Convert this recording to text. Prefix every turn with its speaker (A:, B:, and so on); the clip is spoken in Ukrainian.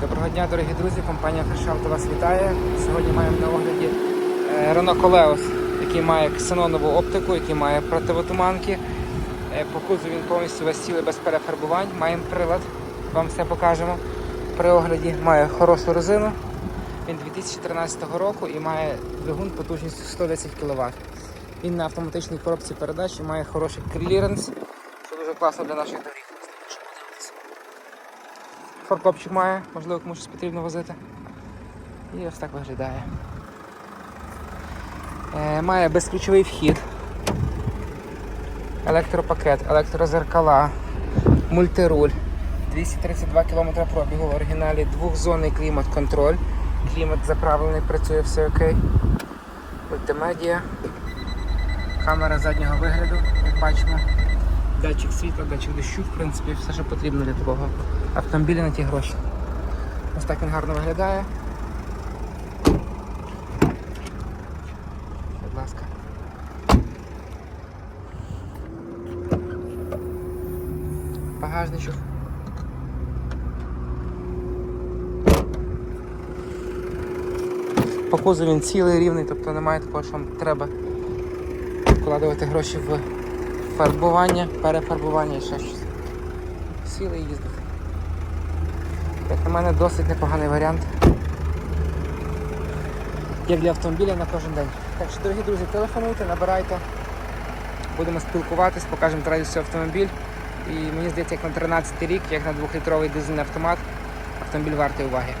A: Доброго дня, дорогі друзі. Компанія Auto вас вітає. Сьогодні маємо на огляді е, Renault Koleos, який має ксенонову оптику, який має противотуманки. Е, По кузову він повністю весь цілий без перефарбувань. Маємо прилад, вам все покажемо. При огляді має хорошу резину. Він 2013 року і має двигун потужністю 110 кВт. Він на автоматичній коробці передач і має хороший кліренс, що дуже класно для наших доріг. Форкопчик має, можливо, комусь щось потрібно возити. І ось так виглядає. Е, має безключовий вхід, електропакет, електрозеркала, мультируль, 232 км пробігу в оригіналі, двохзонний клімат-контроль. Клімат заправлений, працює все окей. Мультимедіа, камера заднього вигляду, як бачимо. Датчик світла, датчик дощу, в принципі, все, що потрібно для такого автомобіля на ті гроші. Ось так він гарно виглядає. Будь ласка. Багажничок. По кузову він цілий рівний, тобто немає такого, що вам треба вкладувати гроші в фарбування, перефарбування і ще щось. Сіли і їздити. Як на мене, досить непоганий варіант. Як для автомобіля на кожен день. Так що, дорогі друзі, телефонуйте, набирайте. Будемо спілкуватись, покажемо радістю автомобіль. І мені здається, як на 13 рік, як на 2-літровий дизельний автомат, автомобіль вартий уваги.